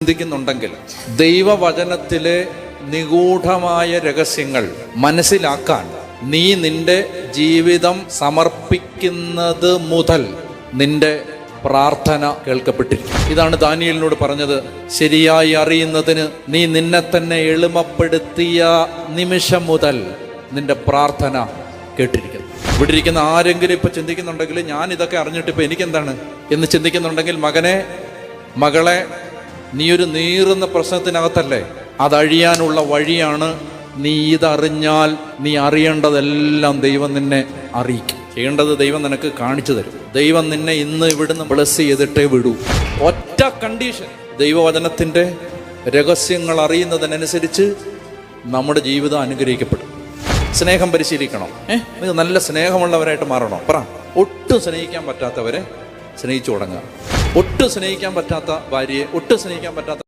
ചിന്തിക്കുന്നുണ്ടെങ്കിൽ ദൈവവചനത്തിലെ നിഗൂഢമായ രഹസ്യങ്ങൾ മനസ്സിലാക്കാൻ നീ നിന്റെ ജീവിതം സമർപ്പിക്കുന്നത് മുതൽ നിന്റെ പ്രാർത്ഥന കേൾക്കപ്പെട്ടിരിക്കും ഇതാണ് ദാനിയലിനോട് പറഞ്ഞത് ശരിയായി അറിയുന്നതിന് നീ നിന്നെ തന്നെ എളിമപ്പെടുത്തിയ നിമിഷം മുതൽ നിന്റെ പ്രാർത്ഥന കേട്ടിരിക്കുന്നു. ഇവിടെ ഇരിക്കുന്ന ആരെങ്കിലും ഇപ്പൊ ചിന്തിക്കുന്നുണ്ടെങ്കിൽ ഞാൻ ഇതൊക്കെ അറിഞ്ഞിട്ട് ഇപ്പൊ എനിക്കെന്താണ്? എന്ന് ചിന്തിക്കുന്നുണ്ടെങ്കിൽ മകനെ മകളെ നീ ഒരു നീറുന്ന പ്രശ്നത്തിനകത്തല്ലേ? അതഴിയാനുള്ള വഴിയാണ് നീ ഇതറിഞ്ഞാൽ നീ അറിയേണ്ടതെല്ലാം ദൈവം നിന്നെ അറിയിക്കും. ചെയ്യേണ്ടത് ദൈവം നിനക്ക് കാണിച്ചു തരും. ദൈവം നിന്നെ ഇന്ന് ഇവിടുന്ന് ബ്ലസ് ചെയ്തിട്ടേ വിടൂ. ഒറ്റ കണ്ടീഷൻ ദൈവവചനത്തിന്റെ രഹസ്യങ്ങൾ അറിയുന്നതിനനുസരിച്ച് നമ്മുടെ ജീവിതം അനുഗ്രഹിക്കപ്പെടും. സ്നേഹം പരിശീലിക്കണം. ഏഹ് നിങ്ങൾ നല്ല സ്നേഹമുള്ളവരായിട്ട് മാറണം? പറ. ഒട്ടും സ്നേഹിക്കാൻ പറ്റാത്തവരെ സ്നേഹിച്ചു തുടങ്ങുക. ഒട്ടും സ്നേഹിക്കാൻ പറ്റാത്ത ഭാര്യയെ ഒട്ടും സ്നേഹിക്കാൻ പറ്റാത്ത